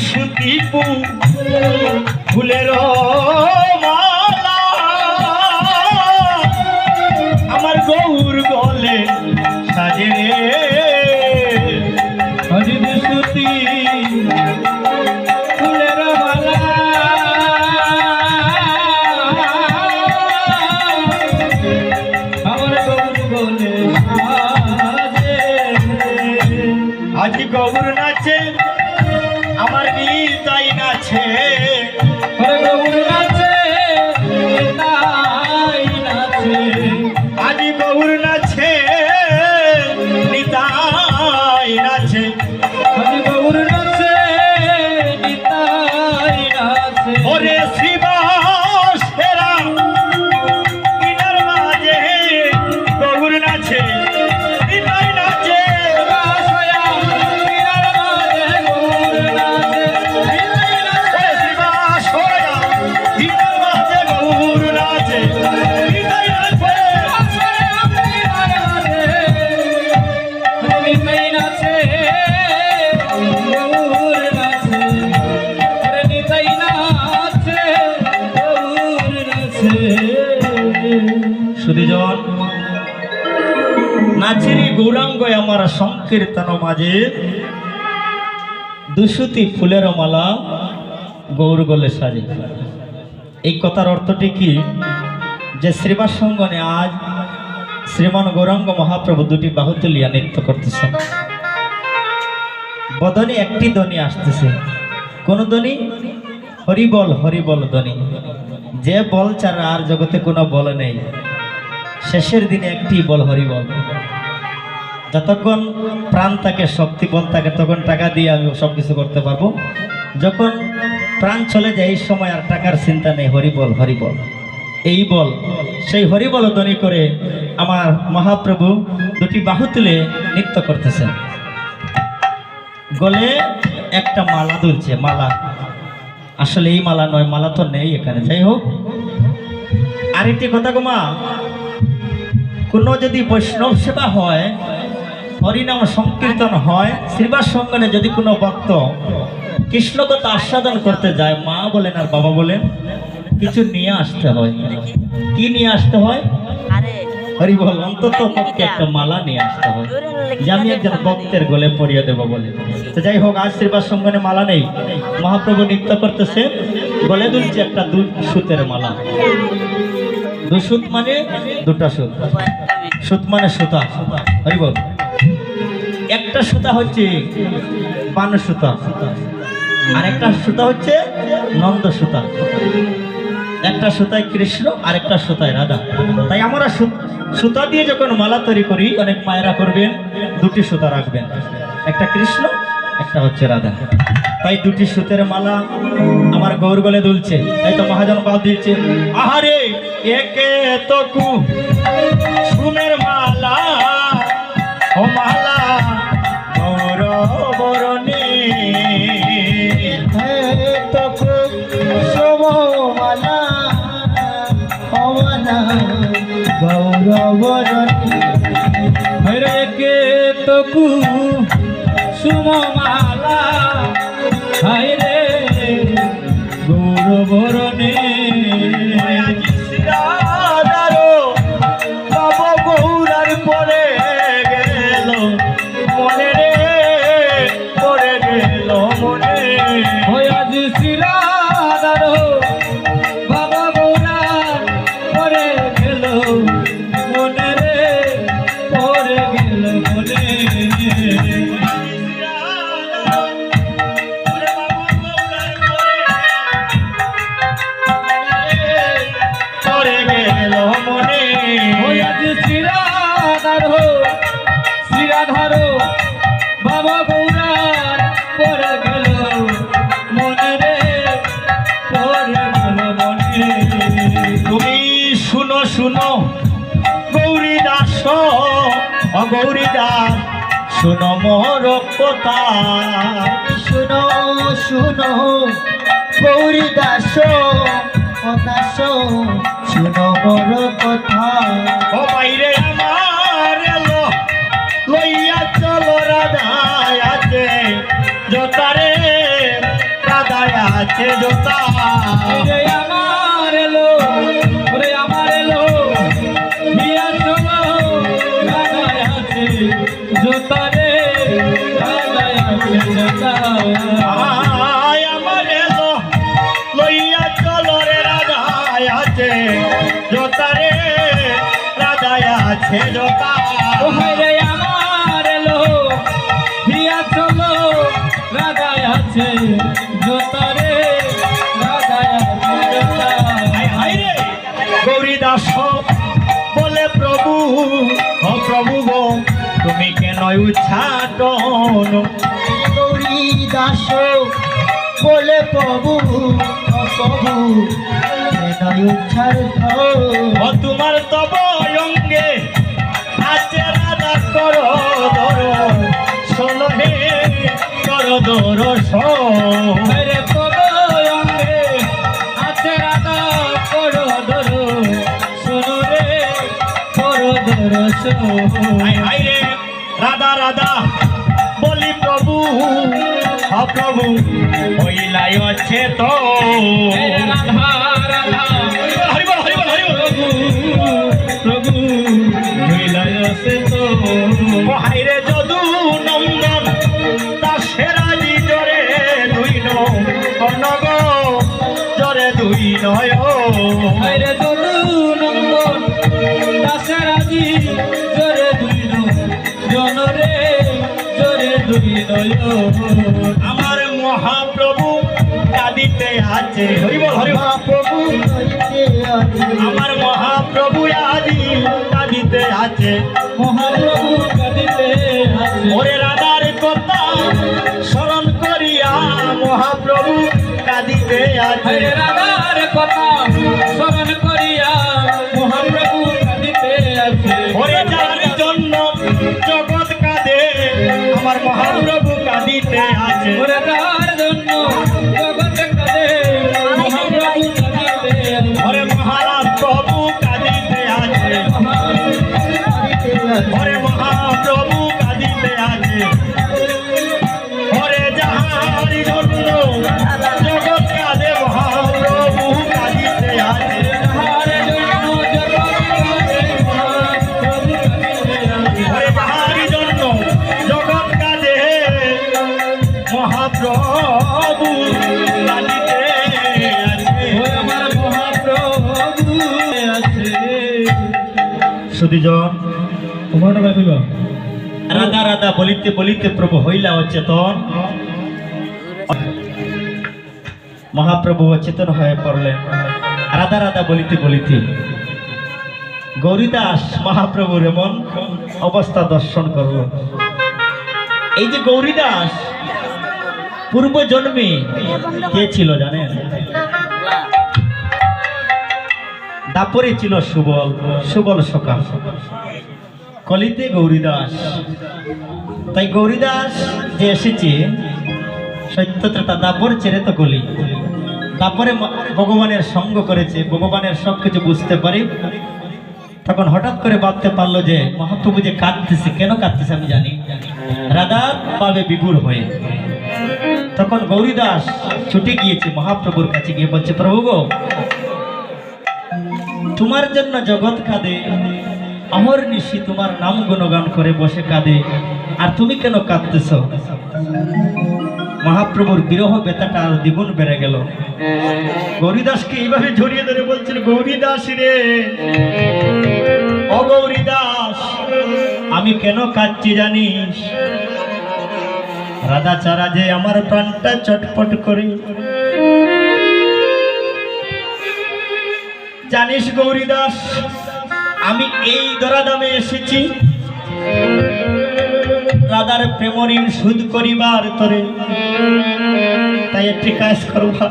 দুসুতি পু ফুলের আমার গৌর গলে সাজে রে। হরি দুসুতি ফুলের মালা। আমার গৌর সাজে আজি গৌর নাচে আমার বিদায় না হরে নাচেরি গৌরাঙ্গ আমার সংকীর্তন মাঝে। দুশুতি ফুলের মালা গৌর গলে সাজে। এই কথার অর্থটি কি? যে শ্রীবাস সঙ্গনে আজ শ্রীমান গৌরাঙ্গ মহাপ্রভু দুটি বাহু তুলিয়া নৃত্য করতেছেন। বদনে একটি ধ্বনি আসতেছে। কোন ধ্বনি? হরিবল হরিবল ধ্বনি। যে বল ছাড়া আর জগতে কোনো বল নেই। শেষের দিনে একটি বল হরি বল। যতক্ষণ প্রাণ থাকে শক্তি বল থাকে তখন টাকা দিয়ে আমি সব কিছু করতে পারব। যখন প্রাণ চলে যায়, এই সময় আর টাকার চিন্তা নেই হরিবল হরিবল এই বল, সেই হরিবল ধ্বনি করে আমার মহাপ্রভু দুটি বাহু তুলে নৃত্য করতেছেন। গলে একটা মালা দুলছে, মালা। আসলে এই মালা নয়, মালা তো নেই এখানে। যাই হোক, আরেকটি কথা গোমা কোনো যদি বৈষ্ণব সেবা হয় হরিনাম সংকীর্তন হয় শ্রীবাস সঙ্গনে যদি কোনো ভক্ত কৃষ্ণকথা আস্বাদন করতে যায় মা বলেন আর বাবা বলেন কিছু নিয়ে আসতে হয়। কি নিয়ে আসতে হয়? হরি বল অন্তত পক্ষে একটা মালা নিয়ে আসতে হয়। যে আমি একজন ভক্তের গলে পরিয়ে দেবো বলে। তো যাই হোক আজ শ্রীবাস সঙ্গনে মালা নেই। মহাপ্রভু নৃত্য করতেছে গলে দুলছে একটা দু সুতের মালা। দু সুত মানে দুটা সুত। সুত মানে সুতা। হরি বল। একটা সুতা হচ্ছে পান সুতা। আর একটা সুতা হচ্ছে নন্দ সুতা। একটা সুতায় কৃষ্ণ আর একটা সুতায় রাধা। তাই আমরা সুতা দিয়ে যখন মালা তৈরি করি, অনেক মায়েরা করবেন, দুটি সুতা রাখবেন। একটা কৃষ্ণ, একটা হচ্ছে রাধা। তাই দুটি সুতের মালা আমার গৌর গলে দুলছে, তাই তো মহাজন বাদ দিচ্ছে। আহারে, একে তো কু শ্রীরাধার শ্রীরাধার বাবা গৌরার পরে গেল। মনে রে পরে গেল মনে। তুমি শুনো শুনো গৌরী দাস গৌরী দাস শুনো মোর কথা। শুনো শুনো গৌরী দাস দাস শুনো মোর কথা। ও বাইরে আমার জোতারে রাধায় আছে জোতা রে আমার এলো হিয়া চলো রাধায় আছে জোতারে রাধায় আছে জোতা হায় রে। গৌরী দাস বলে প্রভু ও প্রভু গো তুমি কেন উচ্ছাটন? গৌরী দাস বলে প্রভু প্রভু ও তোমার তব অঙ্গে আছে রাধা কর দর। শোনো হে কর দর রে পদয়ঙ্গে আছে রাধা করো ধরো শোনো রে করো হায় হায় রে রাধা রাধা বলি প্রভু হ প্রভু হইলাই আছে তো রাধা। আমার মহাপ্রভু কাঁদিতে আছে। হরিবল হরিবল প্রভু হইতে আমার মহাপ্রভু আদি কাঁদিতে আছে। মহাপ্রভু সুদীজন রাধা রাধা, বলিতে বলিতে প্রভু হইলা অচেতন। মহাপ্রভু অচেতন হয়ে পড়লেন। রাধা রাধা, বলিতে বলিতে, গৌরীদাস মহাপ্রভুর এমন অবস্থা দর্শন করল। এই যে গৌরীদাস পূর্ব জন্মে কে ছিল জানেন? দাপরে ছিল সুবল সুবল সকাল। কলিতে গৌরীদাস। তাই গৌরীদাস যে এসেছে সত্যতা তা দাপর ছেড়ে তো কলি তারপরে ভগবানের সঙ্গ করেছে, ভগবানের সব কিছু বুঝতে পারি। তখন হঠাৎ করে ভাবতে পারল যে, মহাপ্রভু যে কাঁদতেছে, কেন কাঁদতেছে আমি জানি। রাধা পাবে বিপুর হয়ে। তখন গৌরীদাস ছুটে গিয়েছে মহাপ্রভুর কাছে গিয়ে বলছে, প্রভু গো তোমার জন্য জগৎ কাঁদে। অমর নিশি তোমার নাম গুণগান করে বসে কাঁদে। আর তুমি কেন কাঁদতেছ? মহাপ্রভুর বিরহ বেতাটা আর দ্বিগুণ বেড়ে গেল। গৌরীদাসকে এইভাবে জড়িয়ে ধরে বলছেন গৌরীদাস রে অগৌরীদাস আমি কেন কাঁদছি জানিস? রাধা চারা যে আমার প্রাণটা চটপট করে জানিস গৌরীদাস, আমি এই দরাদামে এসেছি। রাধার প্রেমঋণ সুদ করিবার তরে। তাই একটি কাজ করবা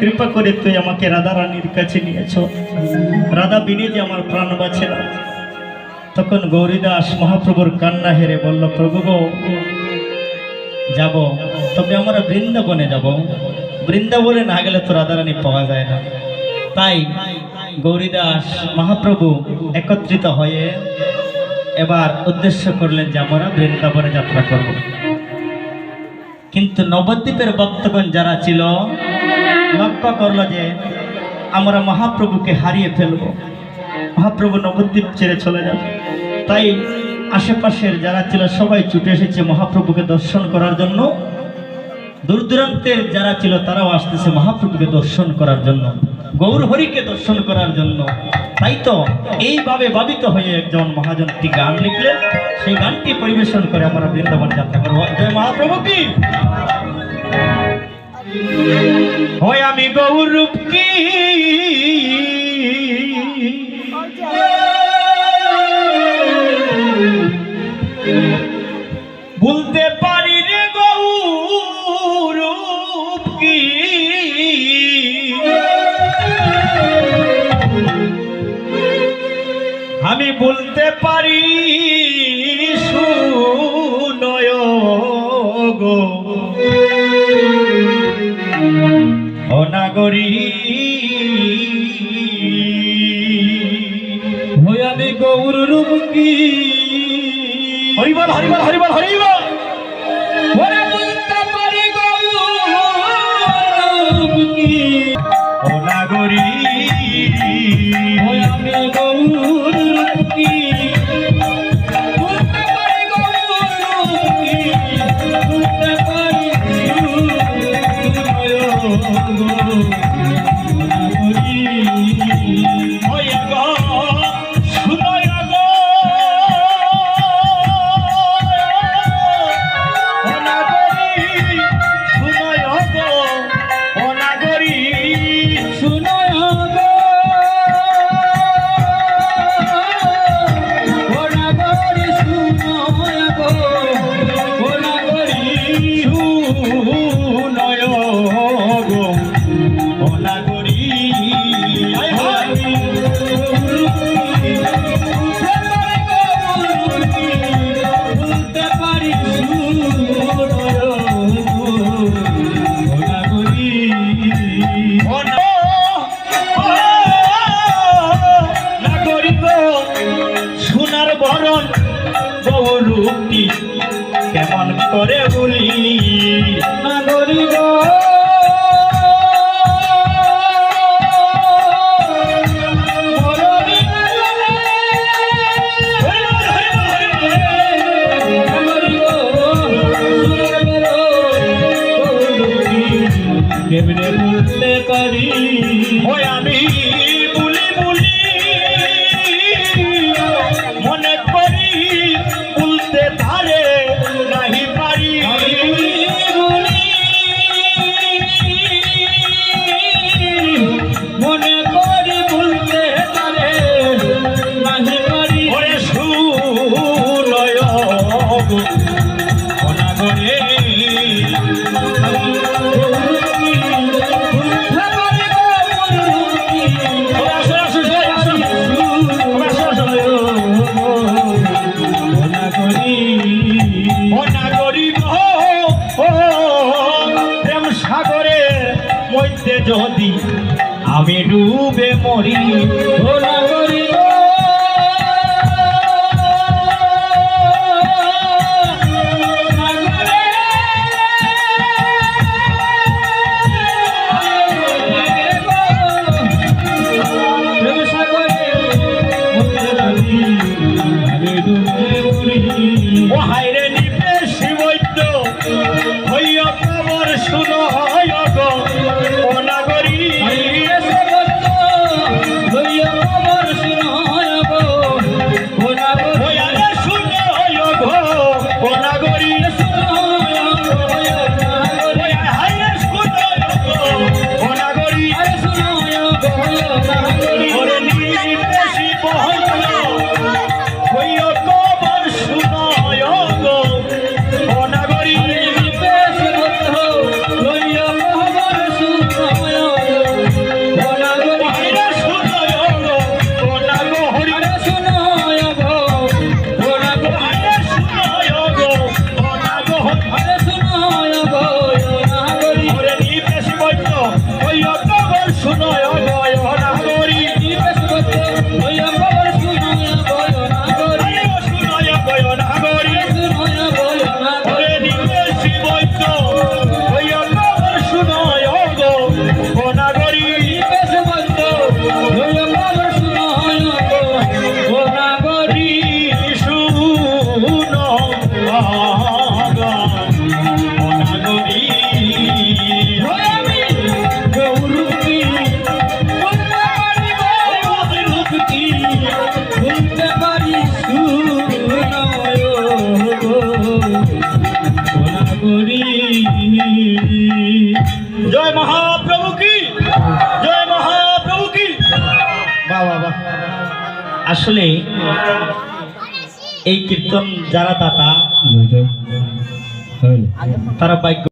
কৃপা করে তুই আমাকে রাধা রানীর কাছে নিয়েছ রাধা বিনে যে আমার প্রাণ বাঁচে না। তখন গৌরীদাস মহাপ্রভুর কান্না হেরে বলল, প্রভু গো, যাব। তবে আমরা বৃন্দাবনে যাব। বৃন্দাবনে না গেলে তো রাধারানী পাওয়া যায় না। তাই গৌরীদাস মহাপ্রভু একত্রিত হয়ে এবার উদ্দেশ্য করলেন যে আমরা বৃন্দাবনে যাত্রা করব। কিন্তু নবদ্বীপের বক্তগণ যারা ছিল, লক্ষ্য করল যে আমরা মহাপ্রভুকে হারিয়ে ফেলব। মহাপ্রভু নবদ্বীপ ছেড়ে চলে যাবে। তাই আশেপাশের যারা ছিল, সবাই ছুটে এসেছে মহাপ্রভুকে দর্শন করার জন্য। দূর দূরান্তের যারা ছিল, তারাও আসতেছে মহাপ্রভুকে দর্শন করার জন্য। গৌরহরিকে দর্শন করার জন্য। তাই তো এইভাবে ভাবিত হয়ে একজন মহাজন একটি গান লিখলেন। সেই গানটি পরিবেশন করে আমরা বৃন্দাবন যাত্রা করব। জয় মহাপ্রভু কি? হয় আমি গৌরব কি? বলতে পারি সুনয় গো গৌর রূপ কি হরিবল হরিবল হরিবল হরিবল। ভুলতে পারি। আসলে এই কীর্তন যারা দাতা তারা ভাগ্য